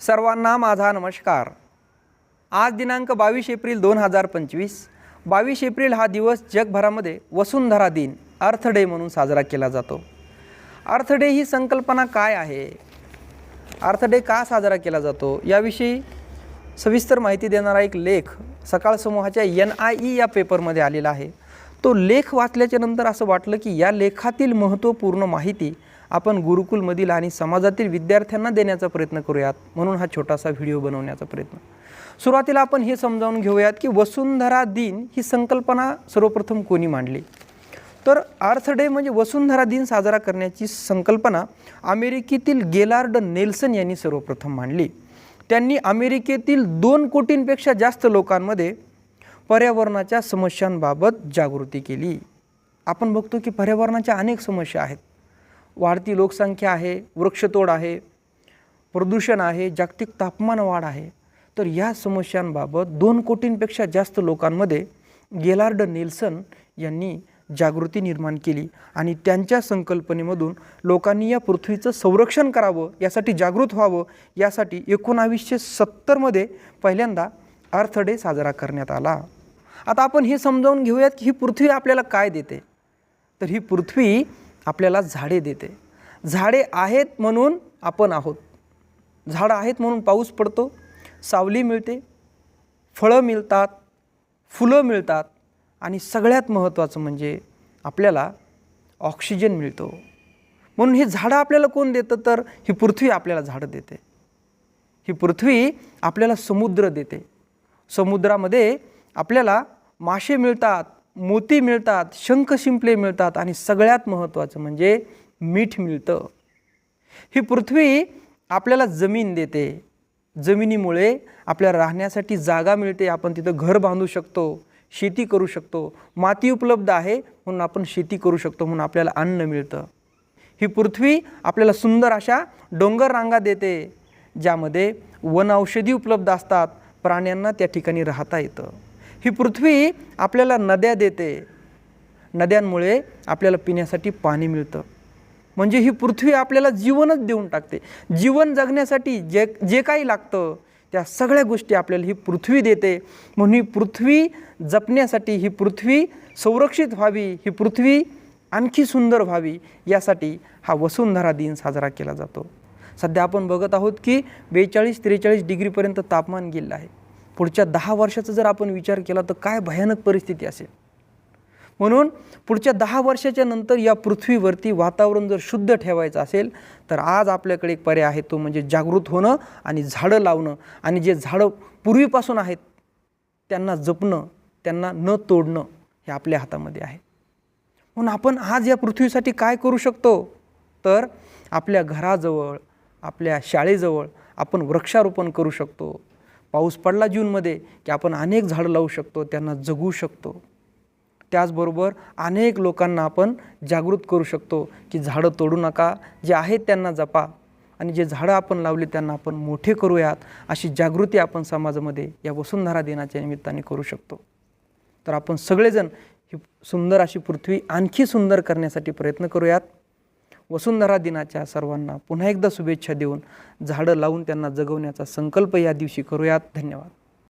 सर्वांना माझा नमस्कार. आज दिनांक बावीस एप्रिल दोन हजार पंचवीस. बावीस एप्रिल हा दिवस जगभरामध्ये वसुंधरा दिन अर्थ डे म्हणून साजरा केला जातो. अर्थ डे ही संकल्पना काय आहे? अर्थ डे का साजरा केला जातो? याविषयी सविस्तर माहिती देणारा एक लेख सकाळ समूहाच्या एन आय ई या पेपरमध्ये आलेला आहे. तो लेख वाचल्याच्या नंतर असं वाटलं की या लेखातील महत्त्वपूर्ण माहिती आपण गुरुकुलमधील आणि समाजातील विद्यार्थ्यांना देण्याचा प्रयत्न करूयात. म्हणून हा छोटासा व्हिडिओ बनवण्याचा प्रयत्न. सुरुवातीला आपण हे समजावून घेऊयात की वसुंधरा दिन ही संकल्पना सर्वप्रथम कोणी मांडली? तर अर्थ डे म्हणजे वसुंधरा दिन साजरा करण्याची संकल्पना अमेरिकेतील गेलार्ड नेल्सन यांनी सर्वप्रथम मांडली. त्यांनी अमेरिकेतील दोन कोटींपेक्षा जास्त लोकांमध्ये पर्यावरणाच्या समस्यांबाबत जागृती केली. आपण बघतो की पर्यावरणाच्या अनेक समस्या आहेत. वाढती लोकसंख्या आहे वृक्षतोड आहे प्रदूषण आहे जागतिक तापमान वाढ आहे. तर या समस्यांबाबत दोन कोटींपेक्षा जास्त लोकांमध्ये गेलार्ड नेल्सन यांनी जागृती निर्माण केली आणि त्यांच्या संकल्पनेमधून लोकांनी या पृथ्वीचं संरक्षण करावं यासाठी जागृत व्हावं यासाठी एकोणावीसशे सत्तरमध्ये पहिल्यांदा अर्थ डे साजरा करण्यात आला. आता आपण हे समजावून घेऊयात की ही पृथ्वी आपल्याला काय देते? तर ही पृथ्वी आपल्याला झाडे देते. झाडे आहेत म्हणून आपण आहोत. झाडं आहेत म्हणून पाऊस पडतो सावली मिळते फळं मिळतात फुलं मिळतात आणि सगळ्यात महत्त्वाचं म्हणजे आपल्याला ऑक्सिजन मिळतो. म्हणून ही झाडं आपल्याला कोण देतं? तर ही पृथ्वी आपल्याला झाडं देते. ही पृथ्वी आपल्याला समुद्र देते. समुद्रामध्ये आपल्याला मासे मिळतात मोती मिळतात शंख शिंपले मिळतात आणि सगळ्यात महत्त्वाचं म्हणजे मीठ मिळतं. ही पृथ्वी आपल्याला जमीन देते. जमिनीमुळे आपल्या राहण्यासाठी जागा मिळते. आपण तिथं घर बांधू शकतो शेती करू शकतो. माती उपलब्ध आहे म्हणून आपण शेती करू शकतो म्हणून आपल्याला अन्न मिळतं. ही पृथ्वी आपल्याला सुंदर अशा डोंगर रांगा देते ज्यामध्ये वन औषधी उपलब्ध असतात. प्राण्यांना त्या ठिकाणी राहता येतं. ही पृथ्वी आपल्याला नद्या देते. नद्यांमुळे आपल्याला पिण्यासाठी पाणी मिळतं. म्हणजे ही पृथ्वी आपल्याला जीवनच देऊन टाकते. जीवन जगण्यासाठी जे जे काही लागतं त्या सगळ्या गोष्टी आपल्याला ही पृथ्वी देते. म्हणून ही पृथ्वी जपण्यासाठी ही पृथ्वी संरक्षित व्हावी ही पृथ्वी आणखी सुंदर व्हावी यासाठी हा वसुंधरा दिन साजरा केला जातो. सध्या आपण बघत आहोत की बेचाळीस त्रेचाळीस डिग्रीपर्यंत तापमान गेलं आहे. पुढच्या दहा वर्षाचा जर आपण विचार केला तर काय भयानक परिस्थिती असेल? म्हणून पुढच्या दहा वर्षाच्या नंतर या पृथ्वीवरती वातावरण जर शुद्ध ठेवायचं असेल तर आज आपल्याकडे एक पर्याय आहे तो म्हणजे जागृत होणं आणि झाडं लावणं. आणि जे झाडं पूर्वीपासून आहेत त्यांना जपणं त्यांना न तोडणं हे आपल्या हातामध्ये आहे. म्हणून आपण आज या पृथ्वीसाठी काय करू शकतो? तर आपल्या घराजवळ आपल्या शाळेजवळ आपण वृक्षारोपण करू शकतो. पाऊस पडला जूनमध्ये की आपण अनेक झाडं लावू शकतो त्यांना जगू शकतो. त्याचबरोबर अनेक लोकांना आपण जागृत करू शकतो की झाडं तोडू नका जे आहेत त्यांना जपा आणि जे झाडं आपण लावली त्यांना आपण मोठे करूयात अशी जागृती आपण समाजामध्ये या वसुंधरा दिनाच्या निमित्ताने करू शकतो. तर आपण सगळेजण ही सुंदर अशी पृथ्वी आणखी सुंदर करण्यासाठी प्रयत्न करूयात. वसुंधरा दिनाच्या सर्वांना पुन्हा एकदा शुभेच्छा देऊन झाडं लावून त्यांना जगवण्याचा संकल्प या दिवशी करूयात. धन्यवाद.